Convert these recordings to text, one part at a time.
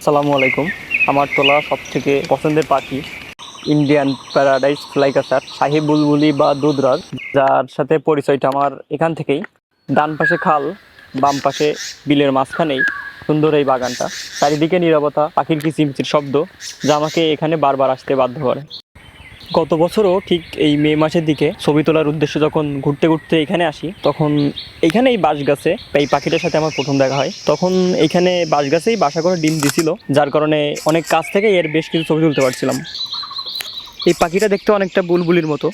আসসালামু আলাইকুম। আমার তোলা সব থেকে পছন্দের পাখি ইন্ডিয়ান প্যারাডাইস ফ্লাইকাসার সাহেব বুলবুলি বা দুধরাজ, যার সাথে পরিচয়টা আমার এখান থেকেই। ডান পাশে খাল, বাম পাশে বিলের মাঝখানেই সুন্দর এই বাগানটা। চারিদিকে নিরাপত্তা পাখির কিচিরমিচির শব্দ, যা আমাকে এখানে বারবার আসতে বাধ্য করে। গত বছরও ঠিক এই মে মাসের দিকে ছবি তোলার উদ্দেশ্যে যখন ঘুরতে ঘুরতে এখানে আসি, তখন এইখানে এই বাঁশ গাছে এই পাখিটার সাথে আমার প্রথম দেখা হয়। তখন এইখানে বাঁশ গাছেই বাসা করে ডিম দিছিল, যার কারণে অনেক কাছ থেকে এর বেশ কিছু ছবি তুলতে পারছিলাম। এই পাখিটা দেখতে অনেকটা বুলবুলির মতো,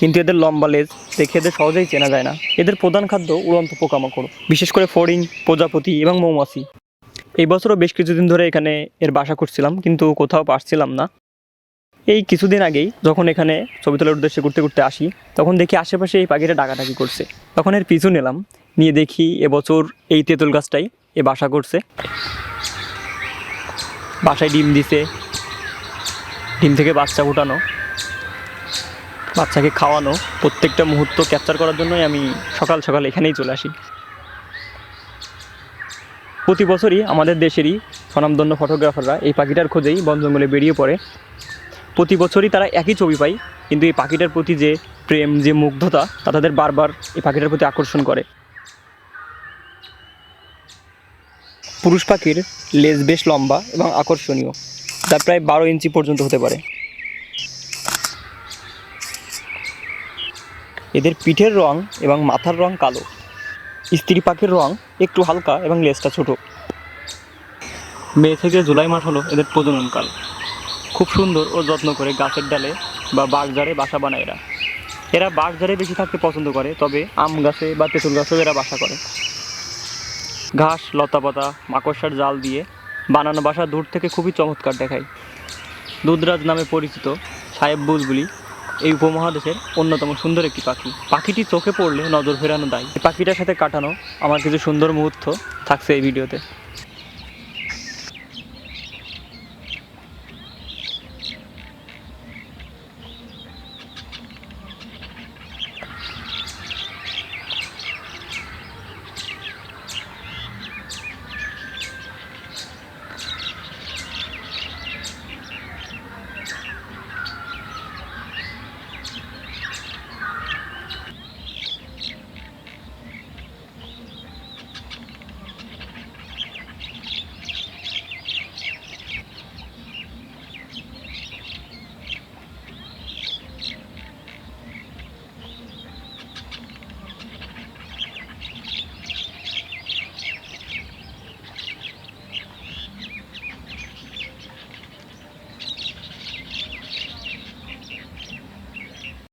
কিন্তু এদের লম্বা লেজ দেখে এদের সহজেই চেনা যায় না। এদের প্রধান খাদ্য উড়ন্ত পোকামাকড়, বিশেষ করে ফড়িং, প্রজাপতি এবং মৌমাছি। এই বছরও বেশ কিছুদিন ধরে এখানে এর বাসা করছিলাম, কিন্তু কোথাও পারছিলাম না। এই কিছুদিন আগেই যখন এখানে ছবি তোলার উদ্দেশ্যে ঘুরতে ঘুরতে আসি, তখন দেখি আশেপাশে এই পাখিটা ডাকাডাকি করছে। তখন এর পিছু নিলাম, নিয়ে দেখি এবছর এই তেঁতুল গাছটাই এ বাসা করছে। বাসায় ডিম দিছে, ডিম থেকে বাচ্চা ফুটানো বাচ্চাকে খাওয়ানো, প্রত্যেকটা মুহূর্ত ক্যাপচার করার জন্যই আমি সকাল সকাল এখানেই চলে আসি। প্রতি বছরই আমাদের দেশেরই স্বনামধন্য ফটোগ্রাফাররা এই পাখিটার খোঁজেই বন জঙ্গলে বেরিয়ে পড়ে। প্রতি বছরই তারা একই ছবি পায়, কিন্তু এই পাখিটার প্রতি যে প্রেম, যে মুগ্ধতা, তা তাদের বারবার এই পাখিটার প্রতি আকর্ষণ করে। পুরুষ পাখির লেজ বেশ লম্বা এবং আকর্ষণীয়, যা প্রায় বারো ইঞ্চি পর্যন্ত হতে পারে। এদের পিঠের রং এবং মাথার রং কালো। স্ত্রী পাখির রং একটু হালকা এবং লেজটা ছোট। মে থেকে জুলাই মাস হলো এদের প্রজননকাল। খুব সুন্দর ও যত্ন করে গাছের ডালে বা বাগজারে বাসা বানায় এরা। এরা বাগজারে বেশি থাকতে পছন্দ করে, তবে আম গাছে বা তেঁতুল গাছেও এরা বাসা করে। ঘাস লতাপাতা মাকড়সার জাল দিয়ে বানানো বাসা দূর থেকে খুবই চমৎকার দেখায়। দুধরাজ নামে পরিচিত সাহেব বুলবুলি এই উপমহাদেশের অন্যতম সুন্দর একটি পাখি। পাখিটি চোখে পড়লে নজর ফেরানো দায়। পাখিটার সাথে কাটানো আমার কিছু সুন্দর মুহূর্ত থাকছে এই ভিডিওতে।